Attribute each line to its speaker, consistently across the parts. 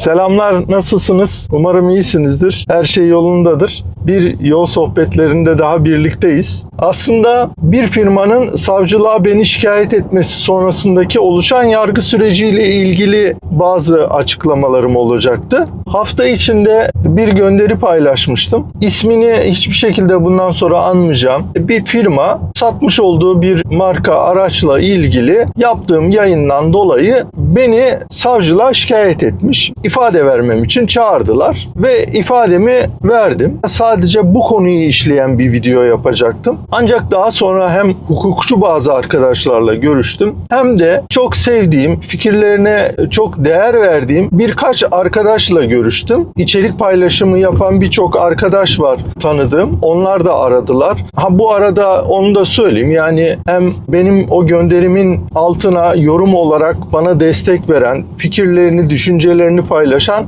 Speaker 1: Selamlar, nasılsınız? Umarım iyisinizdir. Her şey yolundadır. Bir yol sohbetlerinde daha birlikteyiz. Aslında bir firmanın savcılığa beni şikayet etmesi sonrasındaki oluşan yargı süreciyle ilgili bazı açıklamalarım olacaktı. Hafta içinde bir gönderi paylaşmıştım. İsmini hiçbir şekilde bundan sonra anmayacağım. Bir firma satmış olduğu bir marka araçla ilgili yaptığım yayından dolayı beni savcılığa şikayet etmiş. İfade vermem için çağırdılar ve ifademi verdim. Sadece bu konuyu işleyen bir video yapacaktım. Ancak daha sonra hem hukukçu bazı arkadaşlarla görüştüm hem de çok sevdiğim, fikirlerine çok değer verdiğim birkaç arkadaşla görüştüm. İçerik paylaşımı yapan birçok arkadaş var tanıdığım. Onlar da aradılar. Ha bu arada onu da söyleyeyim. Yani hem benim o gönderimin altına yorum olarak bana destek veren, fikirlerini, düşüncelerini paylaşan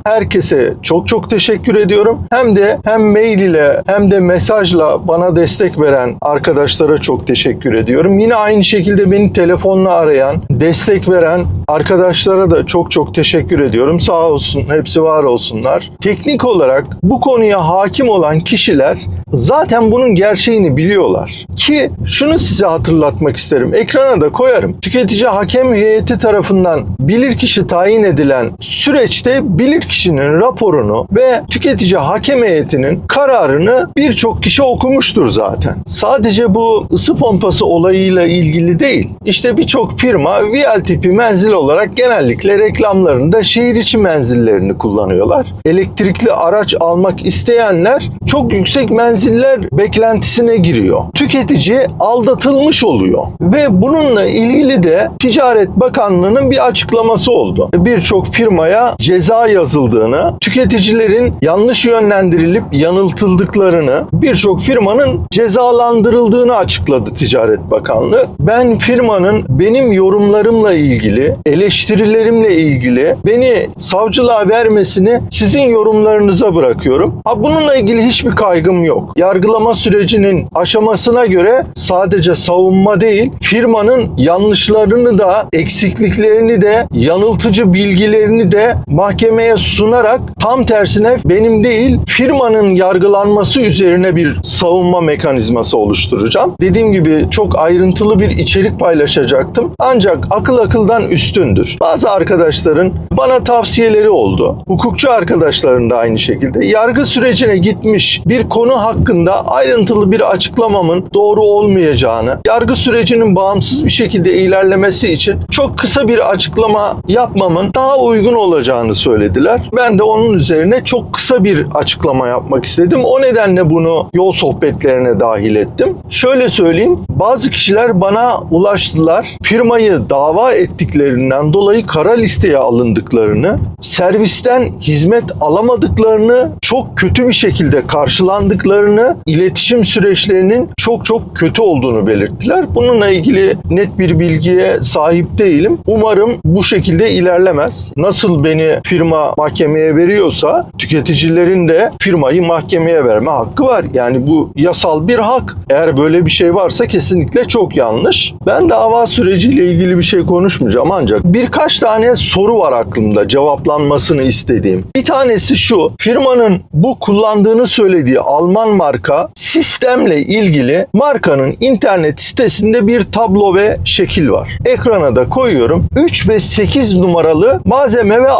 Speaker 1: herkese çok çok teşekkür ediyorum. Hem de hem mail ile hem de mesajla bana destek veren arkadaşlara çok teşekkür ediyorum. Yine aynı şekilde beni telefonla arayan, destek veren arkadaşlara da çok çok teşekkür ediyorum. Sağ olsun, hepsi var olsunlar. Teknik olarak bu konuya hakim olan kişiler zaten bunun gerçeğini biliyorlar. Ki şunu size hatırlatmak isterim. Ekrana da koyarım. Tüketici hakem heyeti tarafından bilirkişi tayin edilen süreçte bilirkişinin raporunu ve tüketici hakem heyetinin kararını birçok kişi okumuştur zaten. Sadece bu ısı pompası olayıyla ilgili değil. İşte birçok firma VL tipi menzil olarak genellikle reklamlarında şehir içi menzillerini kullanıyorlar. Elektrikli araç almak isteyenler çok yüksek menziller beklentisine giriyor. Tüketici aldatılmış oluyor. Ve bununla ilgili de Ticaret Bakanlığı'nın bir açıklaması oldu. Birçok firmaya ceza yazıldığını, tüketicilerin yanlış yönlendirilip yanıltıldıklarını, birçok firmanın cezalandırıldığını açıkladı Ticaret Bakanlığı. Ben firmanın benim yorumlarımla ilgili, eleştirilerimle ilgili beni savcılığa vermesini sizin yorumlarınıza bırakıyorum. Ha bununla ilgili hiçbir kaygım yok. Yargılama sürecinin aşamasına göre sadece savunma değil, firmanın yanlışlarını da, eksikliklerini de, yanıltıcı bilgilerini de mahkemeye sunarak tam tersine benim değil, firmanın yargılanması üzerine bir savunma mekanizması oluşturacağım. Dediğim gibi çok ayrıntılı bir içerik paylaşacaktım. Ancak akıl akıldan üstündür. Bazı arkadaşların bana tavsiyeleri oldu. Hukukçu arkadaşların da aynı şekilde. Yargı sürecine gitmiş bir konu hakkında ayrıntılı bir açıklamamın doğru olmayacağını, yargı sürecinin bağımsız bir şekilde ilerlemesi için çok kısa bir açıklama yapmamın daha uygun olacağını söylediler. Ben de onun üzerine çok kısa bir açıklama yapmak istedim. O nedenle bunu yol sohbetlerine dahil ettim. Şöyle söyleyeyim, bazı kişiler bana ulaştılar. Firmayı dava ettiklerinden dolayı kara listeye alındıklarını, servisten hizmet alamadıklarını, çok kötü bir şekilde karşılandıklarını, iletişim süreçlerinin çok çok kötü olduğunu belirttiler. Bununla ilgili net bir bilgiye sahip değilim. Umarım bu şekilde ilerlemez. Nasıl beni firma mahkemeye veriyorsa tüketicilerin de firmayı mahkemeye verme hakkı var. Yani bu yasal bir hak. Eğer böyle bir şey varsa kesinlikle çok yanlış. Ben dava süreciyle ilgili bir şey konuşmayacağım ancak birkaç tane soru var aklımda cevaplanmasını istediğim. Bir tanesi şu. Firmanın bu kullandığını söylediği Alman marka sistemle ilgili markanın internet sitesinde bir tablo ve şekil var. Ekrana da koyuyorum. 3 ve 8 numaralı malzeme ve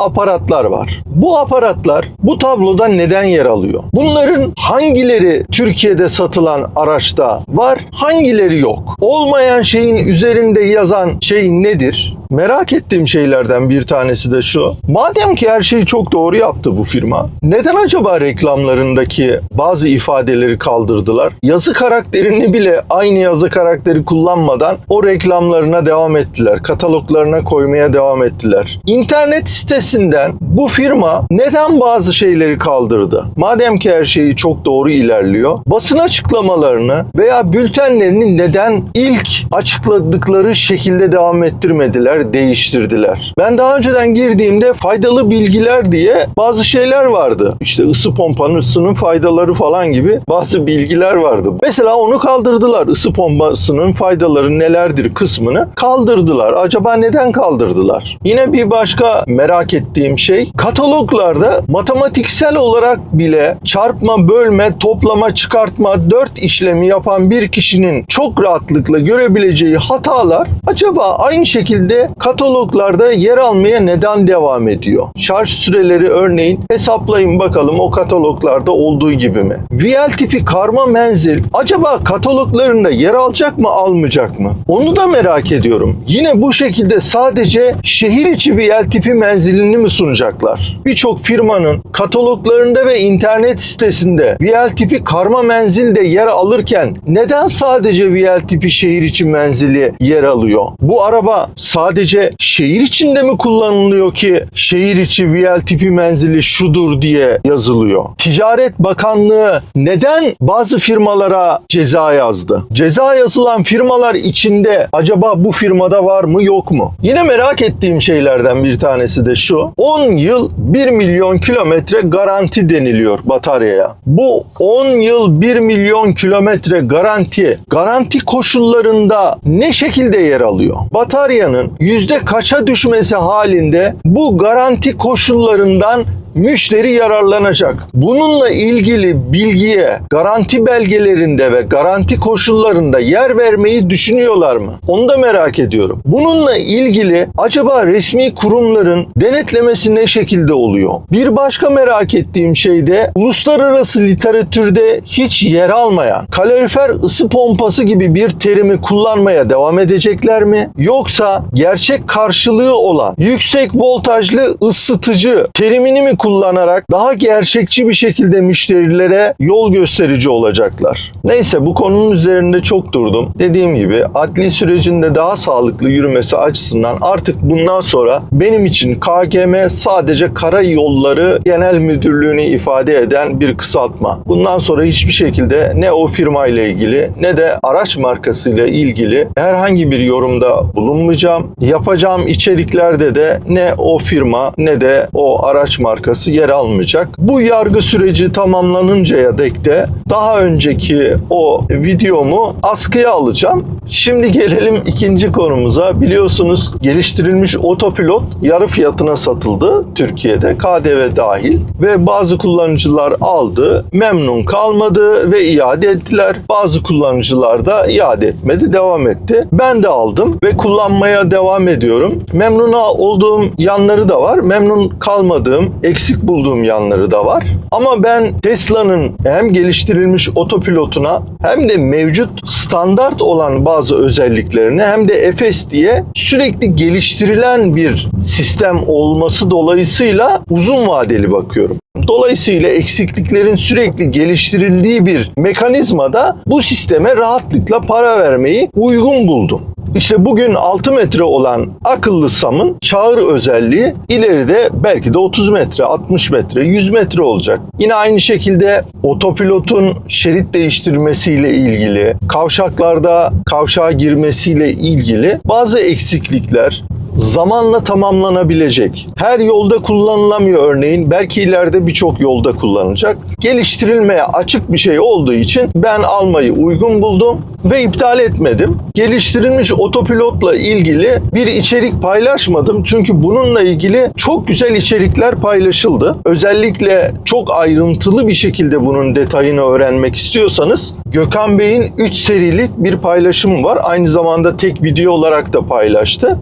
Speaker 1: aparatlar var. Bu aparatlar bu tabloda neden yer alıyor? Bunların hangileri Türkiye'de satılan araçta var, hangileri yok? Olmayan şeyin üzerinde yazan şey nedir? Merak ettiğim şeylerden bir tanesi de şu. Madem ki her şeyi çok doğru yaptı bu firma, neden acaba reklamlarındaki bazı ifadeleri kaldırdılar? Yazı karakterini bile aynı yazı karakteri kullanmadan o reklamlarına devam ettiler. Kataloglarına koymaya devam ettiler. İnternet sitesinden bu firma neden bazı şeyleri kaldırdı? Madem ki her şeyi çok doğru ilerliyor, basın açıklamalarını veya bültenlerini neden ilk açıkladıkları şekilde devam ettirmediler? değiştirdiler. Ben daha önceden girdiğimde faydalı bilgiler diye bazı şeyler vardı. İşte ısı pompanısının faydaları falan gibi bazı bilgiler vardı. Mesela onu kaldırdılar. Isı pompasının faydaları nelerdir kısmını kaldırdılar. Acaba neden kaldırdılar? Yine bir başka merak ettiğim şey kataloglarda matematiksel olarak bile çarpma, bölme, toplama, çıkartma, dört işlemi yapan bir kişinin çok rahatlıkla görebileceği hatalar acaba aynı şekilde kataloglarda yer almaya neden devam ediyor? Şarj süreleri örneğin hesaplayın bakalım o kataloglarda olduğu gibi mi? VL tipi karma menzil acaba kataloglarında yer alacak mı almayacak mı? Onu da merak ediyorum. Yine bu şekilde sadece şehir içi VL tipi menzilini mi sunacaklar? Birçok firmanın kataloglarında ve internet sitesinde VL tipi karma menzil de yer alırken neden sadece VL tipi şehir içi menzili yer alıyor? Bu araba sadece şehir içinde mi kullanılıyor ki şehir içi VL tipi menzili şudur diye yazılıyor? Ticaret Bakanlığı neden bazı firmalara ceza yazdı? Ceza yazılan firmalar içinde acaba bu firmada var mı yok mu? Yine merak ettiğim şeylerden bir tanesi de şu. 10 yıl 1 milyon kilometre garanti deniliyor bataryaya. Bu 10 yıl 1 milyon kilometre garanti, garanti koşullarında ne şekilde yer alıyor? Bataryanın yüzde kaça düşmesi halinde bu garanti koşullarından müşteri yararlanacak. Bununla ilgili bilgiye garanti belgelerinde ve garanti koşullarında yer vermeyi düşünüyorlar mı? Onu da merak ediyorum. Bununla ilgili acaba resmi kurumların denetlemesi ne şekilde oluyor? Bir başka merak ettiğim şey de uluslararası literatürde hiç yer almayan kalorifer ısı pompası gibi bir terimi kullanmaya devam edecekler mi? Yoksa gerçek karşılığı olan yüksek voltajlı ısıtıcı terimini mi kullanarak daha gerçekçi bir şekilde müşterilere yol gösterici olacaklar. Neyse bu konunun üzerinde çok durdum. Dediğim gibi adli sürecinde daha sağlıklı yürümesi açısından artık bundan sonra benim için KGM sadece Karayolları Genel Müdürlüğü'nü ifade eden bir kısaltma. Bundan sonra hiçbir şekilde ne o firma ile ilgili ne de araç markası ile ilgili herhangi bir yorumda bulunmayacağım. Yapacağım içeriklerde de ne o firma ne de o araç markası yer almayacak. Bu yargı süreci tamamlanıncaya dek de daha önceki o videomu askıya alacağım. Şimdi gelelim ikinci konumuza. Biliyorsunuz geliştirilmiş otopilot yarı fiyatına satıldı Türkiye'de KDV dahil ve bazı kullanıcılar aldı, memnun kalmadı ve iade ettiler. Bazı kullanıcılar da iade etmedi, devam etti. Ben de aldım ve kullanmaya devam ediyorum. Memnun olduğum yanları da var, memnun kalmadığım, eksik bulduğum yanları da var. Ama ben Tesla'nın hem geliştirilmiş otopilotuna hem de mevcut standart olan bazı özelliklerine hem de FS diye sürekli geliştirilen bir sistem olması dolayısıyla uzun vadeli bakıyorum. Dolayısıyla eksikliklerin sürekli geliştirildiği bir mekanizmada bu sisteme rahatlıkla para vermeyi uygun buldum. İşte bugün 6 metre olan akıllı SAM'ın çağır özelliği ileride belki de 30 metre, 60 metre, 100 metre olacak. Yine aynı şekilde otopilotun şerit değiştirmesiyle ilgili, kavşaklarda kavşağa girmesiyle ilgili bazı eksiklikler zamanla tamamlanabilecek. Her yolda kullanılamıyor örneğin. Belki ileride birçok yolda kullanılacak. Geliştirilmeye açık bir şey olduğu için ben almayı uygun buldum ve iptal etmedim. Geliştirilmiş otopilotla ilgili bir içerik paylaşmadım. Çünkü bununla ilgili çok güzel içerikler paylaşıldı. Özellikle çok ayrıntılı bir şekilde bunun detayını öğrenmek istiyorsanız Gökhan Bey'in 3 serilik bir paylaşımı var. Aynı zamanda tek video olarak da paylaştı.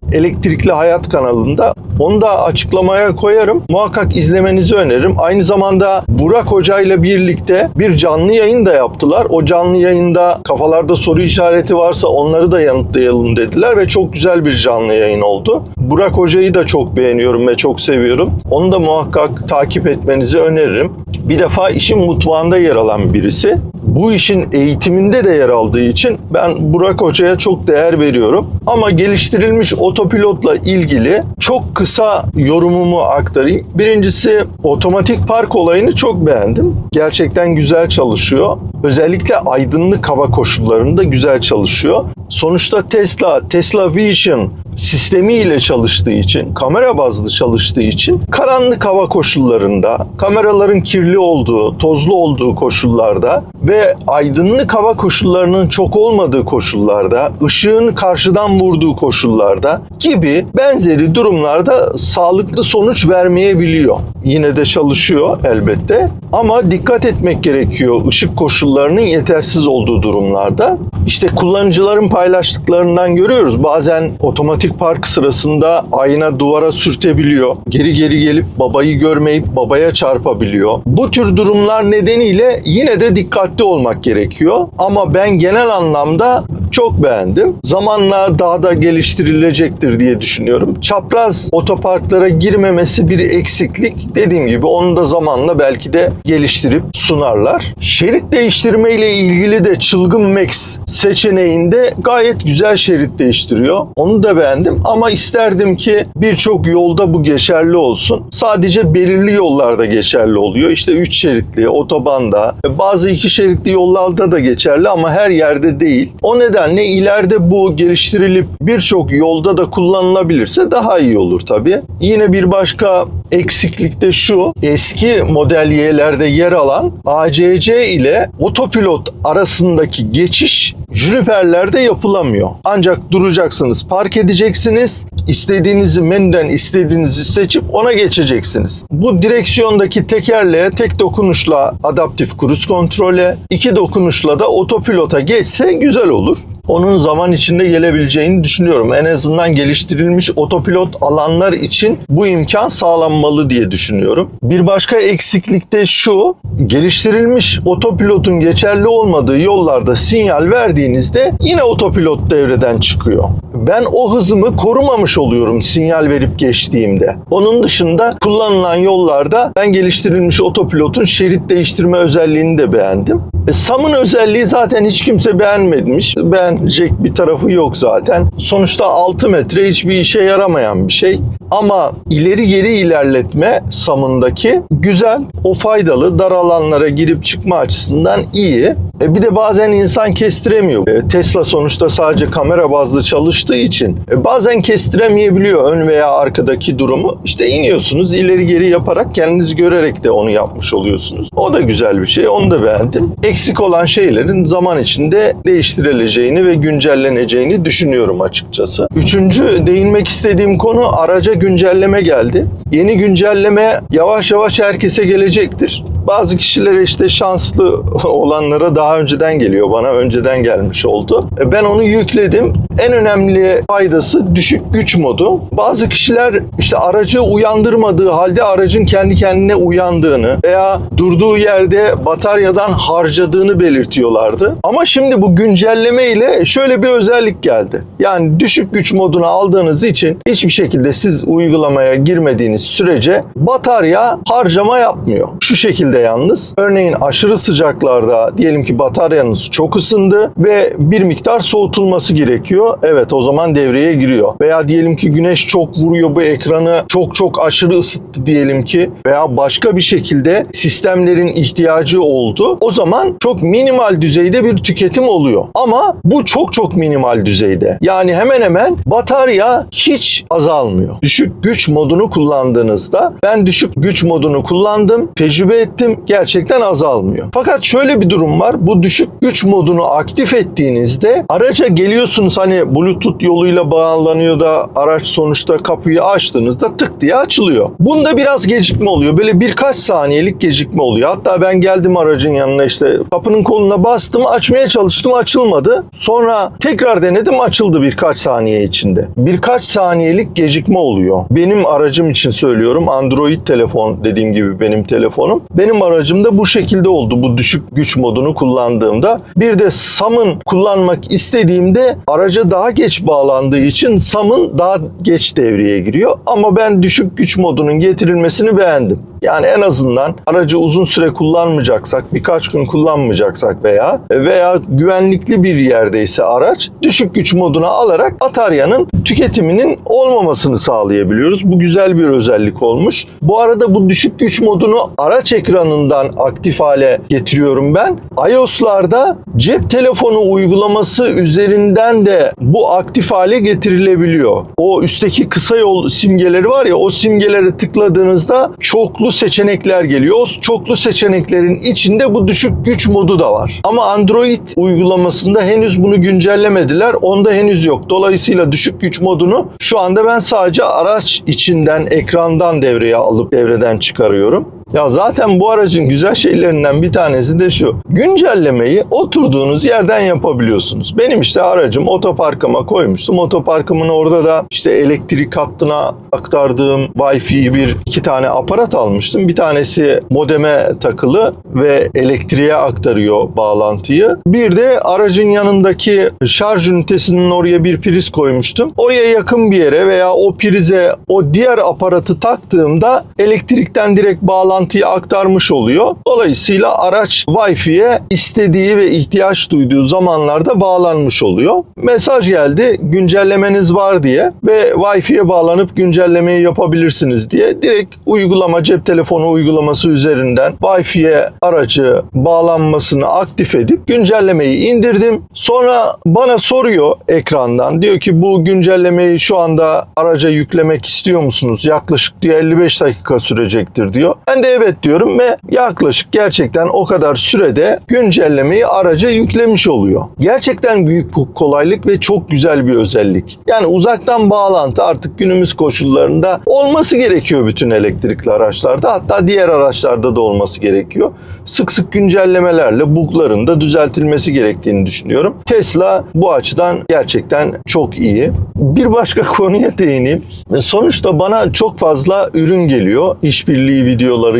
Speaker 1: Elektrikli Hayat kanalında. Onu da açıklamaya koyarım. Muhakkak izlemenizi öneririm. Aynı zamanda Burak Hoca ile birlikte bir canlı yayın da yaptılar. O canlı yayında kafalarda soru işareti varsa onları da yanıtlayalım dediler ve çok güzel bir canlı yayın oldu. Burak Hoca'yı da çok beğeniyorum ve çok seviyorum. Onu da muhakkak takip etmenizi öneririm. Bir defa işin mutfağında yer alan birisi. Bu işin eğitiminde de yer aldığı için ben Burak Hoca'ya çok değer veriyorum. Ama geliştirilmiş otopilotla ilgili çok kısa yorumumu aktarayım. Birincisi otomatik park olayını çok beğendim. Gerçekten güzel çalışıyor. Özellikle aydınlık hava koşullarında güzel çalışıyor. Sonuçta Tesla, Tesla Vision sistemiyle çalıştığı için, kamera bazlı çalıştığı için karanlık hava koşullarında, kameraların kirli olduğu, tozlu olduğu koşullarda ve aydınlık hava koşullarının çok olmadığı koşullarda, ışığın karşıdan vurduğu koşullarda gibi benzeri durumlarda sağlıklı sonuç vermeyebiliyor. Yine de çalışıyor elbette ama dikkat etmek gerekiyor ışık koşullarının yetersiz olduğu durumlarda. İşte kullanıcıların paylaştıklarından görüyoruz. Bazen otomatik park sırasında ayna duvara sürtebiliyor. Geri geri gelip babayı görmeyip babaya çarpabiliyor. Bu tür durumlar nedeniyle yine de dikkatli olmak gerekiyor. Ama ben genel anlamda çok beğendim. Zamanla daha da geliştirilecektir diye düşünüyorum. Çapraz otoparklara girmemesi bir eksiklik. Dediğim gibi onu da zamanla belki de geliştirip sunarlar. Şerit değiştirme ile ilgili de Çılgın Max seçeneğinde gayet güzel şerit değiştiriyor. Onu da beğendim ama isterdim ki birçok yolda bu geçerli olsun. Sadece belirli yollarda geçerli oluyor. İşte 3 şeritli, otobanda, bazı iki şeritli yollarda da geçerli ama her yerde değil. O nedenle ileride bu geliştirilip birçok yolda da kullanılabilirse daha iyi olur tabii. Yine bir başka eksiklik de şu. Eski model Y'lerde yer alan ACC ile otopilot arasındaki geçiş Juniper'lerde yapılamıyor. Ancak duracaksınız, park edeceksiniz, istediğinizi menüden istediğinizi seçip ona geçeceksiniz. Bu direksiyondaki tekerleğe tek dokunuşla adaptif kruz kontrole, iki dokunuşla da otopilota geçse güzel olur onun zaman içinde gelebileceğini düşünüyorum. En azından geliştirilmiş otopilot alanlar için bu imkan sağlanmalı diye düşünüyorum. Bir başka eksiklik de şu, geliştirilmiş otopilotun geçerli olmadığı yollarda sinyal verdiğinizde yine otopilot devreden çıkıyor. Ben o hızımı korumamış oluyorum sinyal verip geçtiğimde. Onun dışında kullanılan yollarda ben geliştirilmiş otopilotun şerit değiştirme özelliğini de beğendim. E, SAM'ın özelliği zaten hiç kimse beğenmemiş. Beğenecek bir tarafı yok zaten. Sonuçta 6 metre hiçbir işe yaramayan bir şey. Ama ileri geri ilerletme SAM'ındaki güzel, o faydalı, dar alanlara girip çıkma açısından iyi. E bir de bazen insan kestiremiyor. E, Tesla sonuçta sadece kamera bazlı çalıştığı için e, bazen kestiremeyebiliyor ön veya arkadaki durumu. İşte iniyorsunuz ileri geri yaparak kendiniz görerek de onu yapmış oluyorsunuz. O da güzel bir şey. Onu da beğendim. Eksik olan şeylerin zaman içinde değiştirileceğini ve güncelleneceğini düşünüyorum açıkçası. Üçüncü değinmek istediğim konu araca güncelleme geldi. Yeni güncelleme yavaş yavaş herkese gelecektir. Bazı kişilere işte şanslı olanlara daha önceden geliyor. Bana önceden gelmiş oldu. E, Ben onu yükledim. En önemli faydası düşük güç modu. Bazı kişiler işte aracı uyandırmadığı halde aracın kendi kendine uyandığını veya durduğu yerde bataryadan harcadığını belirtiyorlardı. Ama şimdi bu güncelleme ile şöyle bir özellik geldi. Yani düşük güç moduna aldığınız için hiçbir şekilde siz uygulamaya girmediğiniz sürece batarya harcama yapmıyor. Şu şekilde yalnız. Örneğin aşırı sıcaklarda diyelim ki bataryanız çok ısındı ve bir miktar soğutulması gerekiyor. Evet o zaman devreye giriyor. Veya diyelim ki güneş çok vuruyor bu ekranı çok çok aşırı ısıttı diyelim ki veya başka bir şekilde sistemlerin ihtiyacı oldu. O zaman çok minimal düzeyde bir tüketim oluyor. Ama bu çok çok minimal düzeyde. Yani hemen hemen batarya hiç azalmıyor. Düşük güç modunu kullandığınızda ben düşük güç modunu kullandım, tecrübe ettim. Gerçekten azalmıyor. Fakat şöyle bir durum var. Bu düşük güç modunu aktif ettiğinizde araca geliyorsunuz hani bluetooth yoluyla bağlanıyor da araç sonuçta kapıyı açtığınızda tık diye açılıyor. Bunda biraz gecikme oluyor. Böyle birkaç saniyelik gecikme oluyor. Hatta ben geldim aracın yanına işte kapının koluna bastım açmaya çalıştım açılmadı. Sonra tekrar denedim açıldı birkaç saniye içinde. Birkaç saniyelik gecikme oluyor. Benim aracım için söylüyorum Android telefon dediğim gibi benim telefonum. Benim aracımda bu şekilde oldu bu düşük güç modunu kullandığımda. Bir de SAM'ın kullanmak istediğimde araca daha geç bağlandığı için SAM'ın daha geç devreye giriyor. Ama ben düşük güç modunun getirilmesini beğendim. Yani en azından aracı uzun süre kullanmayacaksak, birkaç gün kullanmayacaksak veya veya güvenlikli bir yerdeyse araç düşük güç moduna alarak bataryanın tüketiminin olmamasını sağlayabiliyoruz. Bu güzel bir özellik olmuş. Bu arada bu düşük güç modunu araç ekranından aktif hale getiriyorum ben. iOS'larda cep telefonu uygulaması üzerinden de bu aktif hale getirilebiliyor. O üstteki kısa yol simgeleri var ya o simgelere tıkladığınızda çoklu seçenekler geliyor. O çoklu seçeneklerin içinde bu düşük güç modu da var. Ama Android uygulamasında henüz bunu güncellemediler. Onda henüz yok. Dolayısıyla düşük güç modunu şu anda ben sadece araç içinden, ekrandan devreye alıp devreden çıkarıyorum. Ya zaten bu aracın güzel şeylerinden bir tanesi de şu. Güncellemeyi oturduğunuz yerden yapabiliyorsunuz. Benim işte aracım otoparkıma koymuştum. Otoparkımın orada da işte elektrik hattına aktardığım Wi-Fi bir iki tane aparat almıştım. Bir tanesi modeme takılı ve elektriğe aktarıyor bağlantıyı. Bir de aracın yanındaki şarj ünitesinin oraya bir priz koymuştum. Oraya yakın bir yere veya o prize o diğer aparatı taktığımda elektrikten direkt bağlantıyı aktarmış oluyor. Dolayısıyla araç Wi-Fi'ye istediği ve ihtiyaç duyduğu zamanlarda bağlanmış oluyor. Mesaj geldi güncellemeniz var diye ve Wi-Fi'ye bağlanıp güncellemeyi yapabilirsiniz diye direkt uygulama cep telefonu uygulaması üzerinden Wi-Fi'ye aracı bağlanmasını aktif edip güncellemeyi indirdim. Sonra bana soruyor ekrandan diyor ki bu güncellemeyi şu anda araca yüklemek istiyor musunuz? Yaklaşık diyor 55 dakika sürecektir diyor. Ben de evet diyorum ve yaklaşık gerçekten o kadar sürede güncellemeyi araca yüklemiş oluyor. Gerçekten büyük kolaylık ve çok güzel bir özellik. Yani uzaktan bağlantı artık günümüz koşullarında olması gerekiyor bütün elektrikli araçlarda. Hatta diğer araçlarda da olması gerekiyor. Sık sık güncellemelerle bugların da düzeltilmesi gerektiğini düşünüyorum. Tesla bu açıdan gerçekten çok iyi. Bir başka konuya değineyim. Sonuçta bana çok fazla ürün geliyor işbirliği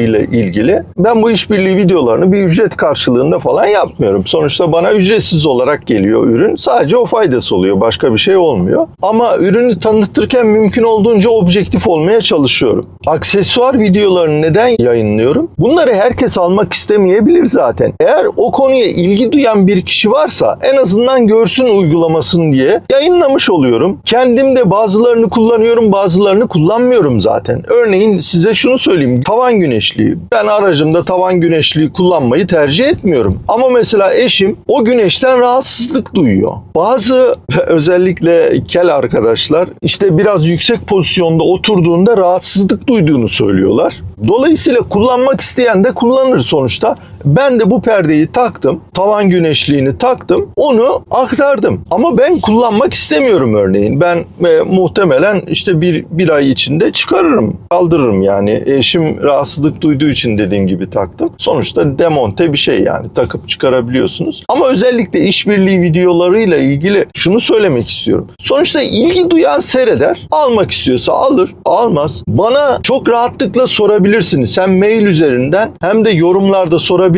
Speaker 1: videolarıyla ilgili. Ben bu işbirliği videolarını bir ücret karşılığında falan yapmıyorum. Sonuçta bana ücretsiz olarak geliyor ürün. Sadece o faydası oluyor. Başka bir şey olmuyor. Ama ürünü tanıtırken mümkün olduğunca objektif olmaya çalışıyorum. Aksesuar videolarını neden yayınlıyorum? Bunları herkes almak istemeyebilir zaten. Eğer o konuya ilgi duyan bir kişi varsa en azından görsün uygulamasını diye yayınlamış oluyorum. Kendim de bazılarını kullanıyorum, bazılarını kullanmıyorum zaten. Örneğin size şunu söyleyeyim. Tavan güneşliği. Ben aracımda tavan güneşliği kullanmayı tercih etmiyorum. Ama mesela eşim o güneşten rahatsızlık duyuyor. Bazı özellikle kel arkadaşlar işte biraz yüksek pozisyonda oturduğunda rahatsızlık duyduğunu söylüyorlar. Dolayısıyla kullanmak isteyen de kullanır sonuçta. Ben de bu perdeyi taktım. Tavan güneşliğini taktım. Onu aktardım. Ama ben kullanmak istemiyorum örneğin. Ben e, muhtemelen işte bir, bir ay içinde çıkarırım. Kaldırırım yani. Eşim rahatsızlık duyduğu için dediğim gibi taktım. Sonuçta demonte bir şey yani. Takıp çıkarabiliyorsunuz. Ama özellikle işbirliği videolarıyla ilgili şunu söylemek istiyorum. Sonuçta ilgi duyan seyreder. Almak istiyorsa alır. Almaz. Bana çok rahatlıkla sorabilirsiniz. Hem mail üzerinden hem de yorumlarda sorabilirsiniz.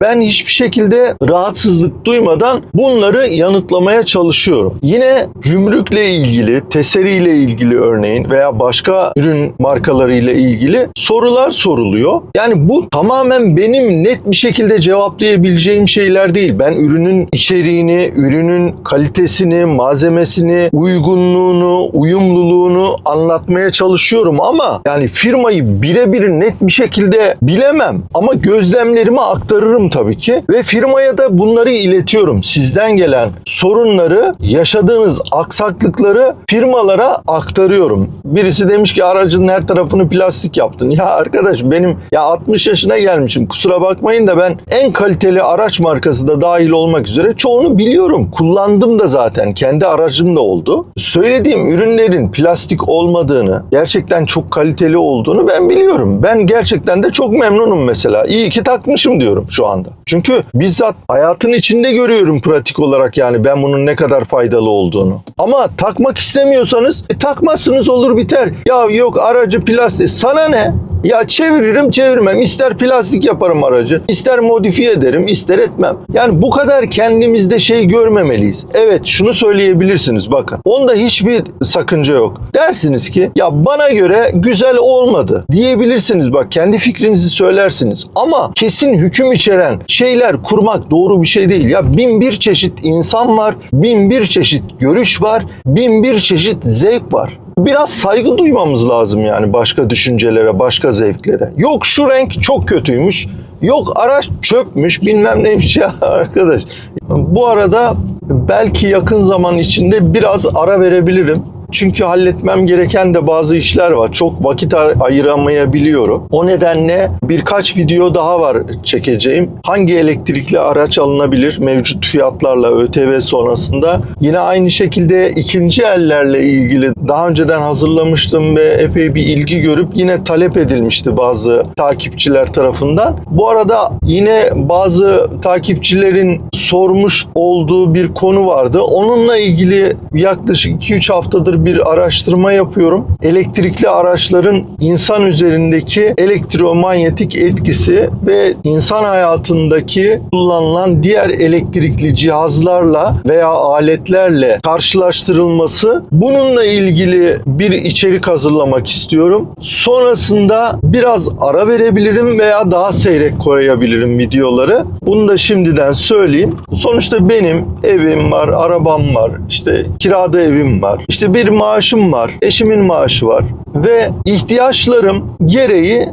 Speaker 1: Ben hiçbir şekilde rahatsızlık duymadan bunları yanıtlamaya çalışıyorum. Yine gümrükle ilgili, teseriyle ilgili örneğin veya başka ürün markalarıyla ilgili sorular soruluyor. Yani bu tamamen benim net bir şekilde cevaplayabileceğim şeyler değil. Ben ürünün içeriğini, ürünün kalitesini, malzemesini, uygunluğunu, uyumluluğunu anlatmaya çalışıyorum ama yani firmayı birebir net bir şekilde bilemem ama gözlemlerimi aktarırım tabii ki ve firmaya da bunları iletiyorum. Sizden gelen sorunları, yaşadığınız aksaklıkları firmalara aktarıyorum. Birisi demiş ki aracın her tarafını plastik yaptın. Ya arkadaş benim ya 60 yaşına gelmişim. Kusura bakmayın da ben en kaliteli araç markası da dahil olmak üzere çoğunu biliyorum. Kullandım da zaten. Kendi aracım da oldu. Söylediğim ürünlerin plastik olmadığını, gerçekten çok kaliteli olduğunu ben biliyorum. Ben gerçekten de çok memnunum mesela. İyi ki takmışım paylaşım diyorum şu anda. Çünkü bizzat hayatın içinde görüyorum pratik olarak yani ben bunun ne kadar faydalı olduğunu. Ama takmak istemiyorsanız e, takmazsınız olur biter. Ya yok aracı plastik sana ne? Ya çeviririm çevirmem. İster plastik yaparım aracı, ister modifiye ederim, ister etmem. Yani bu kadar kendimizde şey görmemeliyiz. Evet şunu söyleyebilirsiniz bakın. Onda hiçbir sakınca yok. Dersiniz ki ya bana göre güzel olmadı diyebilirsiniz. Bak kendi fikrinizi söylersiniz. Ama kesin hüküm içeren şeyler kurmak doğru bir şey değil. Ya bin bir çeşit insan var, bin bir çeşit görüş var, bin bir çeşit zevk var biraz saygı duymamız lazım yani başka düşüncelere, başka zevklere. Yok şu renk çok kötüymüş. Yok araç çöpmüş bilmem neymiş ya arkadaş. Bu arada belki yakın zaman içinde biraz ara verebilirim. Çünkü halletmem gereken de bazı işler var. Çok vakit ay- ayıramayabiliyorum. O nedenle birkaç video daha var çekeceğim. Hangi elektrikli araç alınabilir mevcut fiyatlarla ÖTV sonrasında. Yine aynı şekilde ikinci ellerle ilgili daha önceden hazırlamıştım ve epey bir ilgi görüp yine talep edilmişti bazı takipçiler tarafından. Bu arada yine bazı takipçilerin sormuş olduğu bir konu vardı. Onunla ilgili yaklaşık 2-3 haftadır bir araştırma yapıyorum. Elektrikli araçların insan üzerindeki elektromanyetik etkisi ve insan hayatındaki kullanılan diğer elektrikli cihazlarla veya aletlerle karşılaştırılması. Bununla ilgili bir içerik hazırlamak istiyorum. Sonrasında biraz ara verebilirim veya daha seyrek koyabilirim videoları. Bunu da şimdiden söyleyeyim. Sonuçta benim evim var, arabam var, işte kirada evim var, işte bir maaşım var, eşimin maaşı var ve ihtiyaçlarım gereği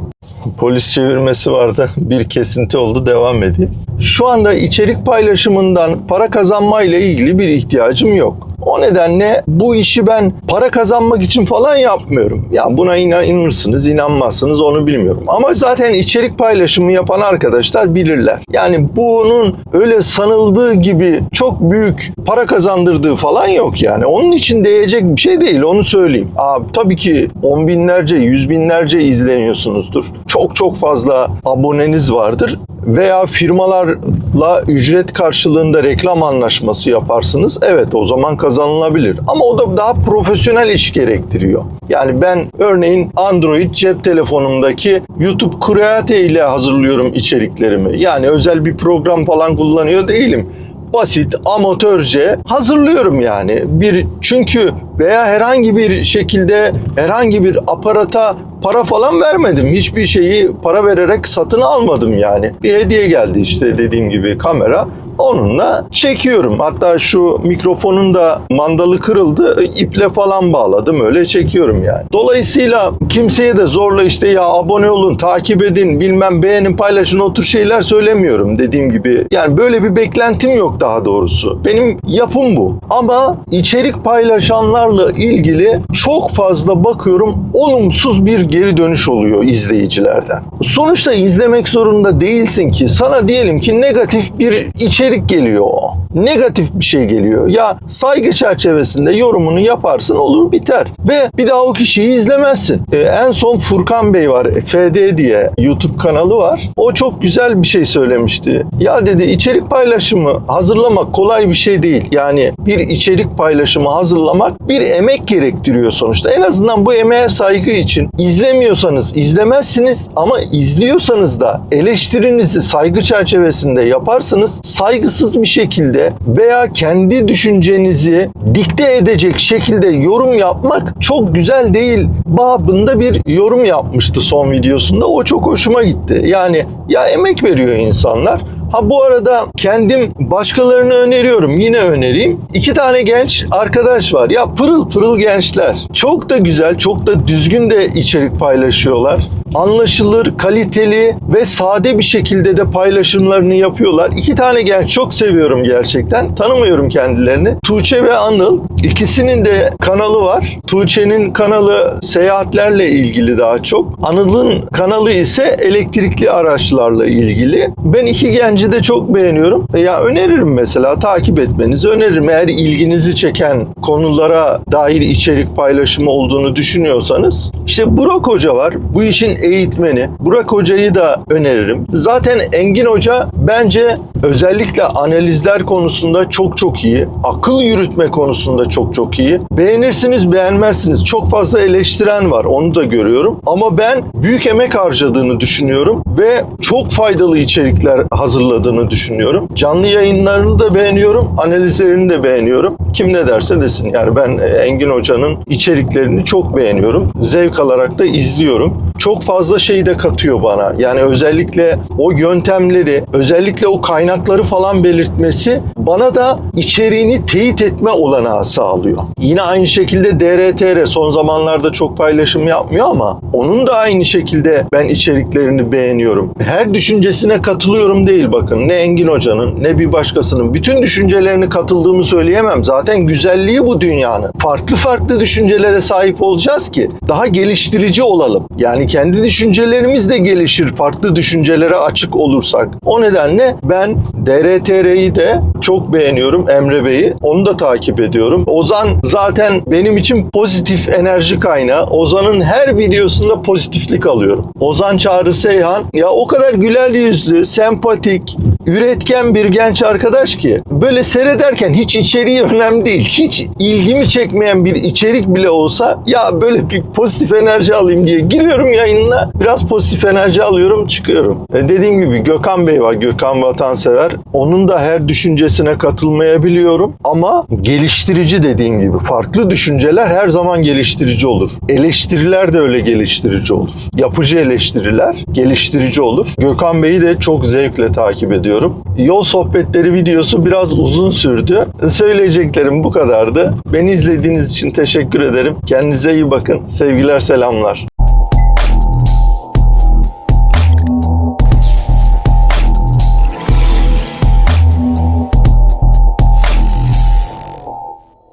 Speaker 1: polis çevirmesi vardı. Bir kesinti oldu. Devam edeyim. Şu anda içerik paylaşımından para kazanma ile ilgili bir ihtiyacım yok. O nedenle bu işi ben para kazanmak için falan yapmıyorum. Ya buna inanırsınız, inanmazsınız onu bilmiyorum. Ama zaten içerik paylaşımı yapan arkadaşlar bilirler. Yani bunun öyle sanıldığı gibi çok büyük para kazandırdığı falan yok yani. Onun için değecek bir şey değil onu söyleyeyim. Abi tabii ki on binlerce, yüz binlerce izleniyorsunuzdur. Çok çok fazla aboneniz vardır veya firmalarla ücret karşılığında reklam anlaşması yaparsınız. Evet o zaman kazanılabilir. Ama o da daha profesyonel iş gerektiriyor. Yani ben örneğin Android cep telefonumdaki YouTube Create ile hazırlıyorum içeriklerimi. Yani özel bir program falan kullanıyor değilim basit, amatörce hazırlıyorum yani. Bir çünkü veya herhangi bir şekilde herhangi bir aparata para falan vermedim. Hiçbir şeyi para vererek satın almadım yani. Bir hediye geldi işte dediğim gibi kamera. Onunla çekiyorum. Hatta şu mikrofonun da mandalı kırıldı. iple falan bağladım. Öyle çekiyorum yani. Dolayısıyla kimseye de zorla işte ya abone olun, takip edin, bilmem beğenin, paylaşın o tür şeyler söylemiyorum dediğim gibi. Yani böyle bir beklentim yok daha doğrusu. Benim yapım bu. Ama içerik paylaşanlarla ilgili çok fazla bakıyorum olumsuz bir geri dönüş oluyor izleyicilerden. Sonuçta izlemek zorunda değilsin ki. Sana diyelim ki negatif bir içerik geliyor o. Negatif bir şey geliyor. Ya saygı çerçevesinde yorumunu yaparsın olur biter. Ve bir daha o kişiyi izlemezsin. Ee, en son Furkan Bey var. FD diye YouTube kanalı var. O çok güzel bir şey söylemişti. Ya dedi içerik paylaşımı hazırlamak kolay bir şey değil. Yani bir içerik paylaşımı hazırlamak bir emek gerektiriyor sonuçta. En azından bu emeğe saygı için izlemiyorsanız izlemezsiniz ama izliyorsanız da eleştirinizi saygı çerçevesinde yaparsınız. Saygısız bir şekilde veya kendi düşüncenizi dikte edecek şekilde yorum yapmak çok güzel değil babında bir yorum yapmıştı son videosunda. O çok hoşuma gitti. Yani ya emek veriyor insanlar. Ha bu arada kendim başkalarını öneriyorum. Yine önereyim. İki tane genç arkadaş var. Ya pırıl pırıl gençler. Çok da güzel, çok da düzgün de içerik paylaşıyorlar. Anlaşılır, kaliteli ve sade bir şekilde de paylaşımlarını yapıyorlar. İki tane genç çok seviyorum gerçekten. Tanımıyorum kendilerini. Tuğçe ve Anıl. İkisinin de kanalı var. Tuğçe'nin kanalı seyahatlerle ilgili daha çok. Anıl'ın kanalı ise elektrikli araçlarla ilgili. Ben iki genci de çok beğeniyorum. E Ya öneririm mesela takip etmenizi öneririm. Eğer ilginizi çeken konulara dair içerik paylaşımı olduğunu düşünüyorsanız. İşte Burak Hoca var. Bu işin eğitmeni Burak Hoca'yı da öneririm. Zaten Engin Hoca bence özellikle analizler konusunda çok çok iyi. Akıl yürütme konusunda çok çok iyi. Beğenirsiniz beğenmezsiniz. Çok fazla eleştiren var onu da görüyorum. Ama ben büyük emek harcadığını düşünüyorum ve çok faydalı içerikler hazırladığını düşünüyorum. Canlı yayınlarını da beğeniyorum, analizlerini de beğeniyorum. Kim ne derse desin. Yani ben Engin Hoca'nın içeriklerini çok beğeniyorum. Zevk alarak da izliyorum. Çok fazla şey de katıyor bana. Yani özellikle o yöntemleri, özellikle o kaynakları falan belirtmesi bana da içeriğini teyit etme olanağı sağlıyor. Yine aynı şekilde DRTR son zamanlarda çok paylaşım yapmıyor ama onun da aynı şekilde ben içeriklerini beğeniyorum. Her düşüncesine katılıyorum değil bakın. Ne Engin Hoca'nın ne bir başkasının. Bütün düşüncelerine katıldığımı söyleyemem. Zaten güzelliği bu dünyanın. Farklı farklı düşüncelere sahip olacağız ki daha geliştirici olalım. Yani kendi düşüncelerimiz de gelişir farklı düşüncelere açık olursak. O nedenle ben DRTR'yi de çok beğeniyorum Emre Bey'i. Onu da takip ediyorum. Ozan zaten benim için pozitif enerji kaynağı. Ozan'ın her videosunda pozitiflik alıyorum. Ozan Çağrı Seyhan ya o kadar güler yüzlü, sempatik, üretken bir genç arkadaş ki böyle seyrederken hiç içeriği önemli değil. Hiç ilgimi çekmeyen bir içerik bile olsa ya böyle bir pozitif enerji alayım diye giriyorum yayınına. Biraz pozitif enerji alıyorum çıkıyorum. E dediğim gibi Gökhan Bey var. Gökhan Vatansever. Onun da her düşüncesine katılmayabiliyorum. Ama geliştirici dediğim gibi. Farklı düşünceler her zaman geliştirici olur. Eleştiriler de öyle geliştirici olur. Yapıcı eleştiriler geliştirici olur. Gökhan Bey'i de çok zevkle takip ediyorum. Yol sohbetleri videosu biraz uzun sürdü. Söyleyeceklerim bu kadardı. Beni izlediğiniz için teşekkür ederim. Kendinize iyi bakın. Sevgiler, selamlar.